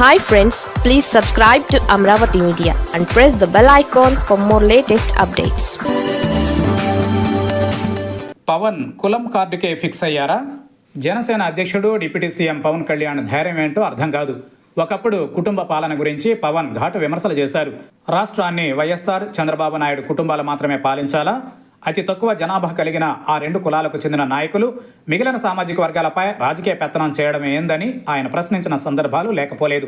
Hi friends please subscribe to Amaravati media and press the bell icon for more latest updates Pawan కులం కార్డుకే fix అయ్యారా? జనసేన అధ్యక్షుడు deputy CM Pawan Kalyan ధైర్యం ఏంటో అర్థం కాదు. ఒకప్పుడు కుటుంబ పాలన గురించి పవన్ ఘాటు విమర్శలు చేశారు. రాష్ట్రాన్ని వైఎస్ఆర్ చంద్రబాబు నాయుడు కుటుంబాలు మాత్రమే పాలించాలా? అతి తక్కువ జనాభా కలిగిన ఆ రెండు కులాలకు చెందిన నాయకులు మిగిలిన సామాజిక వర్గాలపై రాజకీయ పెత్తనం చేయడం ఏందని ఆయన ప్రశ్నించిన సందర్భాలు లేకపోలేదు.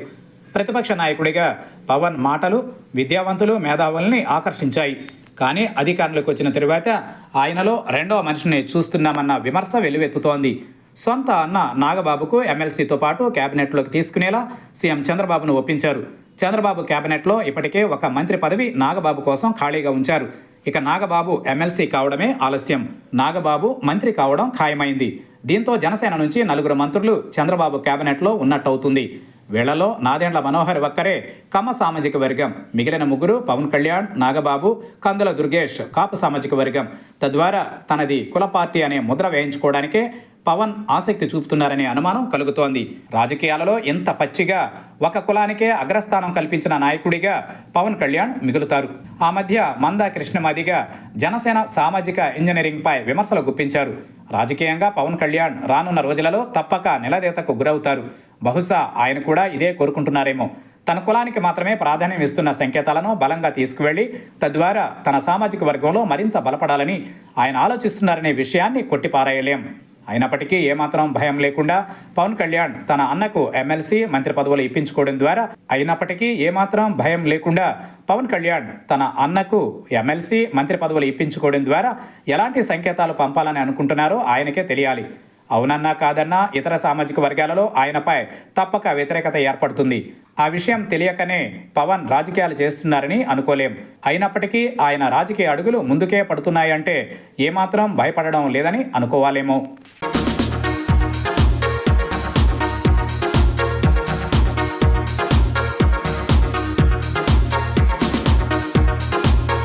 ప్రతిపక్ష నాయకుడిగా పవన్ మాటలు విద్యావంతులు మేధావుల్ని ఆకర్షించాయి. కానీ అధికారులకు వచ్చిన తరువాత ఆయనలో రెండవ మనిషిని చూస్తున్నామన్న విమర్శ వెలువెత్తుతోంది సొంత అన్న నాగబాబుకు ఎమ్మెల్సీతో పాటు కేబినెట్లోకి తీసుకునేలా సీఎం చంద్రబాబును ఒప్పించారు. చంద్రబాబు కేబినెట్లో ఇప్పటికే ఒక మంత్రి పదవి నాగబాబు కోసం ఖాళీగా ఉంచారు. ఇక నాగబాబు ఎమ్మెల్సీ కావడమే ఆలస్యం. నాగబాబు మంత్రి కావడం ఖాయమైంది. దీంతో జనసేన నుంచి నలుగురు మంత్రులు చంద్రబాబు కేబినెట్లో ఉన్నట్టవుతుంది. వీళ్ళలో నాదెండ్ల మనోహర్ ఒక్కరే కమ్మ సామాజిక వర్గం. మిగిలిన ముగ్గురు పవన్ కళ్యాణ్ నాగబాబు కందుల దుర్గేష్ కాపు సామాజిక వర్గం. తద్వారా తనది కుల పార్టీ అనే ముద్ర వేయించుకోవడానికే పవన్ ఆసక్తి చూపుతున్నారనే అనుమానం కలుగుతోంది. రాజకీయాలలో ఇంత పచ్చిగా ఒక కులానికే అగ్రస్థానం కల్పించిన నాయకుడిగా పవన్ కళ్యాణ్ మిగులుతారు. ఆ మధ్య మందా కృష్ణమాదిగా జనసేన సామాజిక ఇంజనీరింగ్పై విమర్శలు గుప్పించారు. రాజకీయంగా పవన్ కళ్యాణ్ రానున్న రోజులలో తప్పక నిలదీతకు గురవుతారు. బహుశా ఆయన కూడా ఇదే కోరుకుంటున్నారేమో. తన కులానికి మాత్రమే ప్రాధాన్యం ఇస్తున్న సంకేతాలను బలంగా తీసుకువెళ్ళి తద్వారా తన సామాజిక వర్గంలో మరింత బలపడాలని ఆయన ఆలోచిస్తున్నారనే విషయాన్ని కొట్టిపారేయలేం. అయినప్పటికీ ఏమాత్రం భయం లేకుండా పవన్ కళ్యాణ్ తన అన్నకు ఎమ్మెల్సీ మంత్రి పదవులు ఇప్పించుకోవడం ద్వారా అయినప్పటికీ ఏమాత్రం భయం లేకుండా పవన్ కళ్యాణ్ తన అన్నకు ఎమ్మెల్సీ మంత్రి పదవులు ఇప్పించుకోవడం ద్వారా ఎలాంటి సంకేతాలు పంపాలని అనుకుంటున్నారో ఆయనకే తెలియాలి. అవునన్నా కాదన్నా ఇతర సామాజిక వర్గాలలో ఆయనపై తప్పక వ్యతిరేకత ఏర్పడుతుంది. ఆ విషయం తెలియకనే పవన్ రాజకీయాలు చేస్తున్నారని అనుకోలేం. అయినప్పటికీ ఆయన రాజకీయ అడుగులు ముందుకే పడుతున్నాయంటే ఏమాత్రం భయపడడం లేదని అనుకోవాలేమో.